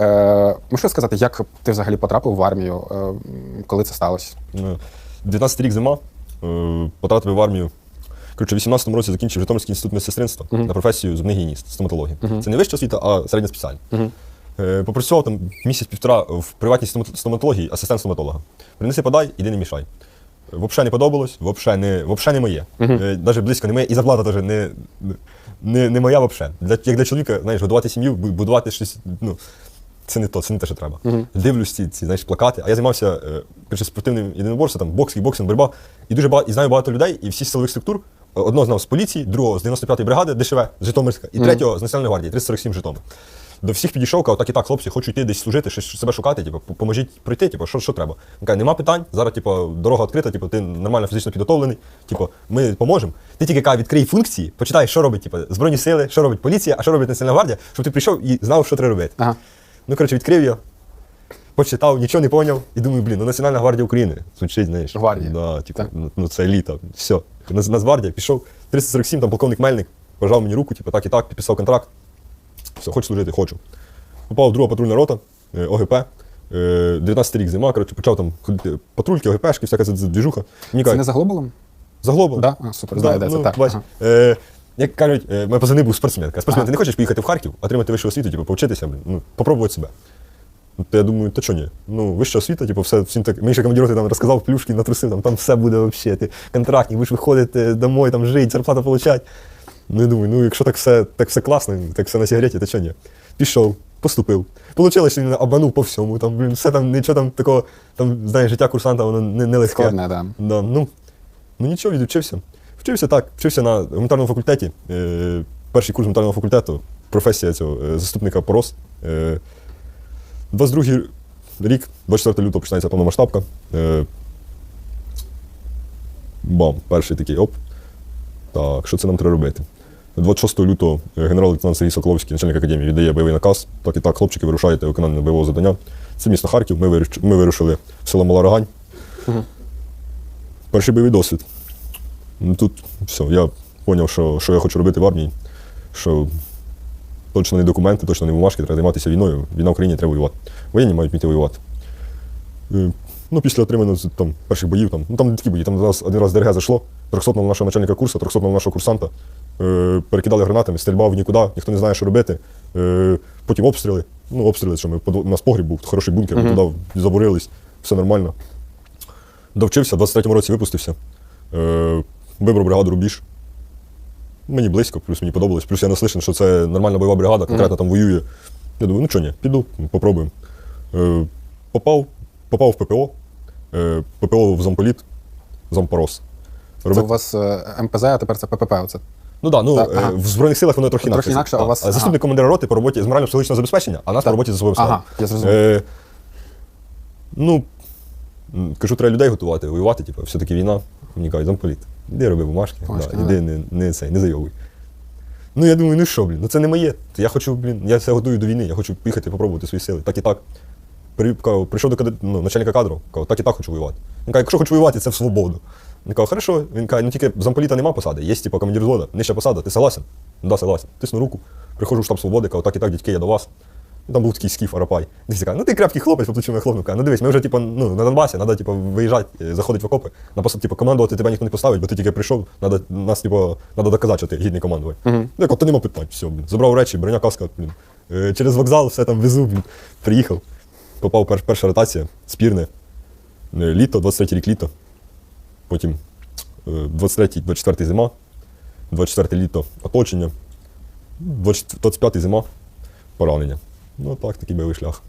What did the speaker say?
Е, можеш сказати, як ти взагалі потрапив в армію, е, коли це сталося? Ну, 19 рік зима, е, потрапив в армію. Коротше, в 18-му році закінчив Житомирський інститут медсестринства на професію зубний гігієніст, стоматології. Це не вища освіта, а середня спеціальна. Е, Попрацював там місяць-півтора в приватній стоматології, асистент стоматолога. Принеси подай, іди не мішай. Взагалі не подобалось, взагалі не, вообще не моє. Навіть близько не моє, і зарплата теж не, не, не моя взагалі. Як для чоловіка, знаєш, годувати сім'ю, будувати щось, ну, це не то, це не те, що треба. Дивлюсь ці, ці знаєш, плакати. А я займався е, коротше, спортивним єдиноборством, там бокс, кікбоксинг, боротьба. І дуже багато, і знаю багато людей, і всі з силових структур. Е, Одного знав з поліції, другого з 95-ї бригади, ДШВ, з Житомирська, і третього з Національної гвардії, 347 Житомир. До всіх підійшов, казав, так і так, хлопці, хочу йти десь служити, щось себе шукати, типу, поможіть пройти, типу, що, що треба. Він каже, нема питань, зараз типу, дорога відкрита, типу, ти нормально фізично підготовлений, типу, ми поможемо. Ти тільки каже, відкрий функції, почитай, що робить типу, Збройні сили, що робить поліція, а що робить Національна гвардія, щоб ти прийшов і знав, що треба робити. Ага. Ну, коротше, відкрив я, почитав, нічого не поняв, і думаю, блін, ну Національна гвардія України. Звучить, знаєш. Гвардія. Да, типу, Так. ну, ну, це еліта. Все. Нац- Нацгвардія, пішов. 347, там полковник Мельник, пожав мені руку, типу, так і так, підписав контракт. Все, хочу служити, хочу. Попав в друга патрульна рота, е, ОГП. е, 19 рік зима, коротше, почав там ходити патрульки, ОГПшки, всяка ця двіжуха. Мені Це кажуть, не за глобалом? за глобал. Да? А, супер, знаю, де це. Так, бач, ага. е, як кажуть, е, моя позивний був спортсмен. Каже, Спортсмен, ти не хочеш поїхати в Харків, отримати вищу освіту, типу, повчитися, блін, ну, попробувати себе. Ну, То я думаю, то чого ні? Ну, вища освіта, типу, все, всім так. Мені ще командир там розказав, плюшки натрусив, там, там все буде взагалі. Ти контрактник, будеш виходити домой, там жити, зарплату получати. Ну, я думаю, ну якщо так все, так все класно, так все на сигареті, то чого ні? Пішов, поступив. Получилось, що він обманув по всьому. Там, блін, все там, нічого там такого, там, знаєш, життя курсанта, воно не, не легке. Складне, да. Да, ну, ну нічого, відучився. Вчився так, вчився на гуманітарному факультеті. Е, перший курс гуманітарного факультету, професія цього е, заступника ПОРОС. Е, 22 рік, 24 лютого починається повномасштабка. Е, бам, перший такий оп. Так, що це нам треба робити? 26 лютого е, генерал-лейтенант Сергій Соколовський, начальник академії, віддає бойовий наказ. Так і так, хлопчики, вирушаєте виконання бойового завдання. Це місто Харків. Ми, вирушили в село Маларагань. Перший бойовий досвід. Ну, тут все, я зрозумів, що, що я хочу робити в армії, що точно не документи, точно не бумажки, треба займатися війною. Війна в Україні треба воювати. Воєнні мають вміти воювати. Е, Ну, після отримання там, перших боїв, там, ну там не такі бої, там раз, один раз ДРГ зайшло, 300 нашого начальника курсу, 300 нашого курсанта, е, перекидали гранатами, стрільба в нікуди, ніхто не знає, що робити. Е, потім обстріли. Ну, обстріли, що ми у нас погріб був, хороший бункер, ми туди забурились, все нормально. Довчився, в 23-му році випустився. Е, вибрав бригаду Рубіж. Мені близько, плюс мені подобалось. Плюс я наслышан, що це нормальна бойова бригада, конкретно там воює. Я думаю, ну чого ні, піду, попробуємо. Е, попав, попав в ППО, е, ППО в замполіт, зампорос. Це Робив- у вас е, МПЗ, а тепер це ППП. Оце. Ну да, ну Так, е, ага. в Збройних силах воно трохи Трохи інакше. інакше, а Так. у вас- Заступник ага. командира роти по роботі з морально-психологічного забезпечення, а нас Так. по роботі з особовим складом. Ага, я зрозумів. Е, ну, м, кажу, треба людей готувати, воювати, типу, все-таки війна. Мені кажуть, замполіт. Іди роби бумажки, Бумажки, да, ну, іди не, не, цей, не зайовуй. Ну, я думаю, ну що, блін, ну це не моє. Я хочу, блін, я все готую до війни, я хочу поїхати попробувати свої сили. Так і так. При, кажу, прийшов до каде- ну, начальника кадру, кажу, так і так хочу воювати. Він каже, якщо хочу воювати, це в свободу. Він каже, хорошо. Він каже, ну тільки замполіта нема посади, є типу, командир взвода, нижча посада, ти согласен? Да, согласен. Тисну руку, приходжу в штаб свободи, кажу, так і так, дядьки, я до вас. Там був такий скіф Арапай. Десь каже, ну ти крепкий хлопець, по плечу хлопнув. Ну дивись, ми вже типу, ну, на Донбасі, треба типу, виїжджати, е, заходити в окопи. На посад, типу, командувати тебе ніхто не поставить, бо ти тільки прийшов, надо, нас типу, надо доказати, що ти гідний командувач. Мгм. Ну, я кажу, то нема питань, все, блін. Забрав речі, броня каска, блін. Е, через вокзал все там везу, блін. Приїхав. Попав пер, перша ротація, спірне. Е, Літо, 23 рік літо. Потім е, 23, 24 зима, 24 літо оточення, 25 зима, поранення. Ну так, такий бойовий шлях.